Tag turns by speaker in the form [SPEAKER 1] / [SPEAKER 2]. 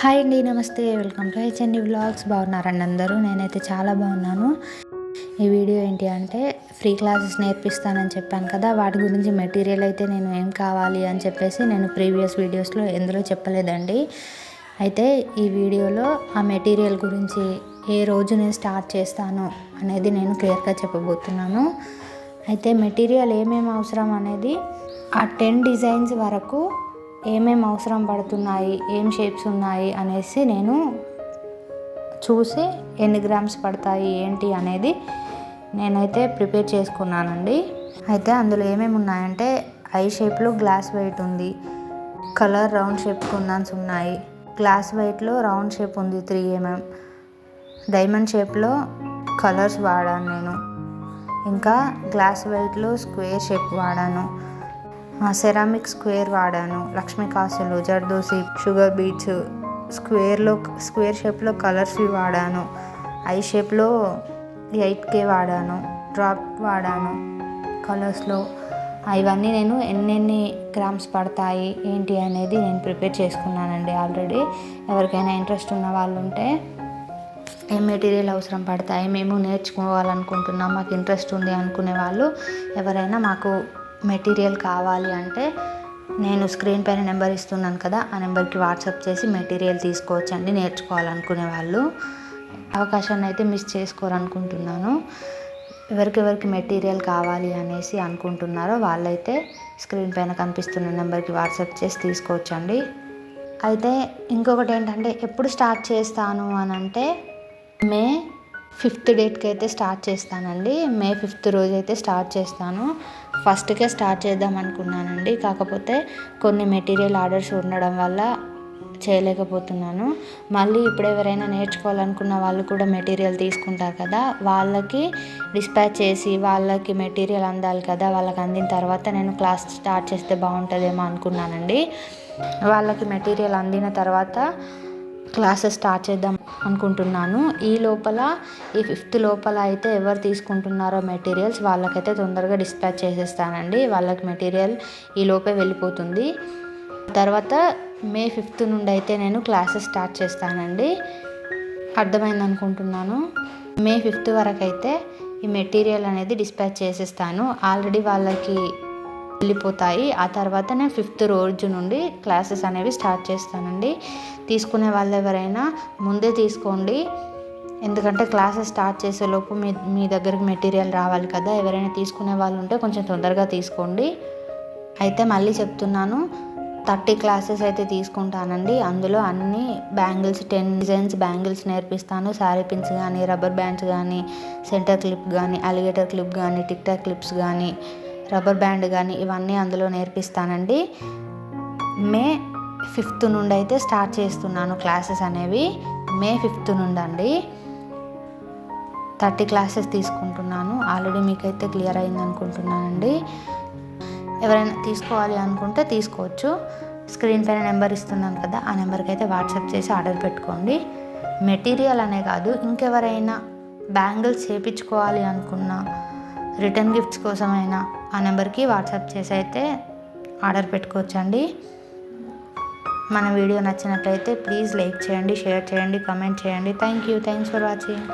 [SPEAKER 1] Hi అండి నమస్తే. Welcome to HND vlogs. బాగున్నారండి అందరూ? నేనైతే చాలా బాగున్నాను. ఈ వీడియో ఏంటి అంటే ఫ్రీ క్లాసెస్ నేర్పిస్తానని చెప్పాను కదా వాటి గురించి మెటీరియల్ అయితే నేను ఏం కావాలి అని చెప్పేసి నేను ప్రీవియస్ వీడియోస్లో ఎందులో చెప్పలేదండి. అయితే ఈ వీడియోలో ఆ మెటీరియల్ గురించి ఏ రోజు నేను స్టార్ట్ చేస్తాను అనేది నేను క్లియర్గా చెప్పబోతున్నాను. అయితే మెటీరియల్ ఏమేమి అవసరం అనేది ఆ టెన్ డిజైన్స్ వరకు ఏమేమి అవసరం పడుతున్నాయి ఏం షేప్స్ ఉన్నాయి అనేసి నేను చూసి ఎన్ని గ్రామ్స్ పడతాయి ఏంటి అనేది నేనైతే ప్రిపేర్ చేసుకున్నానండి. అయితే అందులో ఏమేమి ఉన్నాయంటే ఐ షేప్లో గ్లాస్ వెయిట్ ఉంది కలర్ రౌండ్ షేప్ కుందన్స్ ఉన్నాయి గ్లాస్ వెయిట్లో రౌండ్ షేప్ ఉంది త్రీ ఎంఎం డైమండ్ షేప్లో కలర్స్ వాడాను నేను ఇంకా గ్లాస్ వెయిట్లో స్క్వేర్ షేప్ వాడాను. సెరామిక్ స్క్వేర్ వాడాను. లక్ష్మీకాసులు జర్దోసి షుగర్ బీట్స్ స్క్వేర్లో స్క్వేర్ షేప్లో కలర్స్వి వాడాను. ఐ షేప్లో ఎయిట్ కే వాడాను. డ్రాప్ వాడాను కలర్స్లో ఇవన్నీ నేను ఎన్నెన్ని గ్రామ్స్ పడతాయి ఏంటి అనేది నేను ప్రిపేర్ చేసుకున్నానండి ఆల్రెడీ ఎవరికైనా ఇంట్రెస్ట్ ఉన్న వాళ్ళు ఉంటే ఏ మెటీరియల్ అవసరం పడతాయి మేము నేర్చుకోవాలనుకుంటున్నాం మాకు ఇంట్రెస్ట్ ఉంది అనుకునే వాళ్ళు ఎవరైనా మాకు మెటీరియల్ కావాలి అంటే నేను స్క్రీన్ పైన నెంబర్ ఇస్తున్నాను కదా ఆ నెంబర్కి వాట్సాప్ చేసి మెటీరియల్ తీసుకోవచ్చండి నేర్చుకోవాలనుకునే వాళ్ళు. అవకాశాన్ని అయితే మిస్ చేసుకోరనుకుంటున్నాను. ఎవరికెవరికి మెటీరియల్ కావాలి అనేసి అనుకుంటున్నారో వాళ్ళైతే స్క్రీన్ పైన కనిపిస్తున్న నెంబర్కి వాట్సాప్ చేసి తీసుకోవచ్చండి. అయితే ఇంకొకటి ఏంటంటే ఎప్పుడు స్టార్ట్ చేస్తాను అని అంటే మే ఫిఫ్త్ డేట్కి అయితే స్టార్ట్ చేస్తానండి. మే ఫిఫ్త్ రోజు అయితే స్టార్ట్ చేస్తాను. ఫస్ట్కే స్టార్ట్ చేద్దాం అనుకున్నానండి. కాకపోతే కొన్ని మెటీరియల్ ఆర్డర్స్ ఉండడం వల్ల చేయలేకపోతున్నాను. మళ్ళీ ఇప్పుడు ఎవరైనా నేర్చుకోవాలనుకున్న వాళ్ళు కూడా మెటీరియల్ తీసుకుంటారు కదా వాళ్ళకి డిస్పాచ్ చేసి వాళ్ళకి మెటీరియల్ అందాలి కదా వాళ్ళకి అందిన తర్వాత నేను క్లాస్ స్టార్ట్ చేస్తే బాగుంటుందేమో అనుకున్నానండి. వాళ్ళకి మెటీరియల్ అందిన తర్వాత క్లాసెస్ స్టార్ట్ చేద్దాం అనుకుంటున్నాను. ఈ లోపల ఈ ఫిఫ్త్ లోపల అయితే ఎవరు తీసుకుంటున్నారో మెటీరియల్స్ వాళ్ళకైతే తొందరగా డిస్పాచ్ చేసేస్తానండి. వాళ్ళకి మెటీరియల్ ఈ లోపే వెళ్ళిపోతుంది. తర్వాత మే ఫిఫ్త్ నుండి అయితే నేను క్లాసెస్ స్టార్ట్ చేస్తానండి. అర్థమైంది అనుకుంటున్నాను? మే ఫిఫ్త్ వరకు అయితే ఈ మెటీరియల్ అనేది డిస్పాచ్ చేసేస్తాను. ఆల్రెడీ వాళ్ళకి వెళ్ళిపోతాయి. ఆ తర్వాత నేను ఫిఫ్త్ రోజు నుండి క్లాసెస్ అనేవి స్టార్ట్ చేస్తానండి. తీసుకునే వాళ్ళు ఎవరైనా ముందే తీసుకోండి. ఎందుకంటే క్లాసెస్ స్టార్ట్ చేసేలోపు మీ మీ దగ్గరికి మెటీరియల్ రావాలి కదా. ఎవరైనా తీసుకునే వాళ్ళు ఉంటే కొంచెం తొందరగా తీసుకోండి. అయితే మళ్ళీ చెప్తున్నాను థర్టీ క్లాసెస్ అయితే తీసుకుంటానండి. అందులో అన్ని బ్యాంగిల్స్ టెన్ డిజైన్స్ బ్యాంగిల్స్ నేర్పిస్తాను. శారీ పిన్స్ కానీ రబ్బర్ బ్యాండ్స్ కానీ సెంటర్ క్లిప్ కానీ అలిగేటర్ క్లిప్ కానీ టిక్ టాక్ క్లిప్స్ కానీ రబ్బర్ బ్యాండ్ కానీ ఇవన్నీ అందులో నేర్పిస్తానండి. మే ఫిఫ్త్ నుండి అయితే స్టార్ట్ చేస్తున్నాను క్లాసెస్ అనేవి. మే ఫిఫ్త్ నుండి అండి థర్టీ క్లాసెస్ తీసుకుంటున్నాను. ఆల్రెడీ మీకైతే క్లియర్ అయింది అనుకుంటున్నానండి ఎవరైనా తీసుకోవాలి అనుకుంటే తీసుకోవచ్చు. స్క్రీన్ పైన నెంబర్ ఇస్తున్నాను కదా ఆ నెంబర్కి అయితే వాట్సాప్ చేసి ఆర్డర్ పెట్టుకోండి. మెటీరియల్ అనే కాదు ఇంకెవరైనా బ్యాంగిల్స్ చేయించుకోవాలి అనుకున్నా రిటర్న్ గిఫ్ట్స్ కోసమైనా ఆ నెంబర్కి వాట్సాప్ చేసి అయితే ఆర్డర్ పెట్టుకోవచ్చండి. మన వీడియో నచ్చినట్లయితే ప్లీజ్ లైక్ చేయండి షేర్ చేయండి కమెంట్ చేయండి. Thank you thanks for watching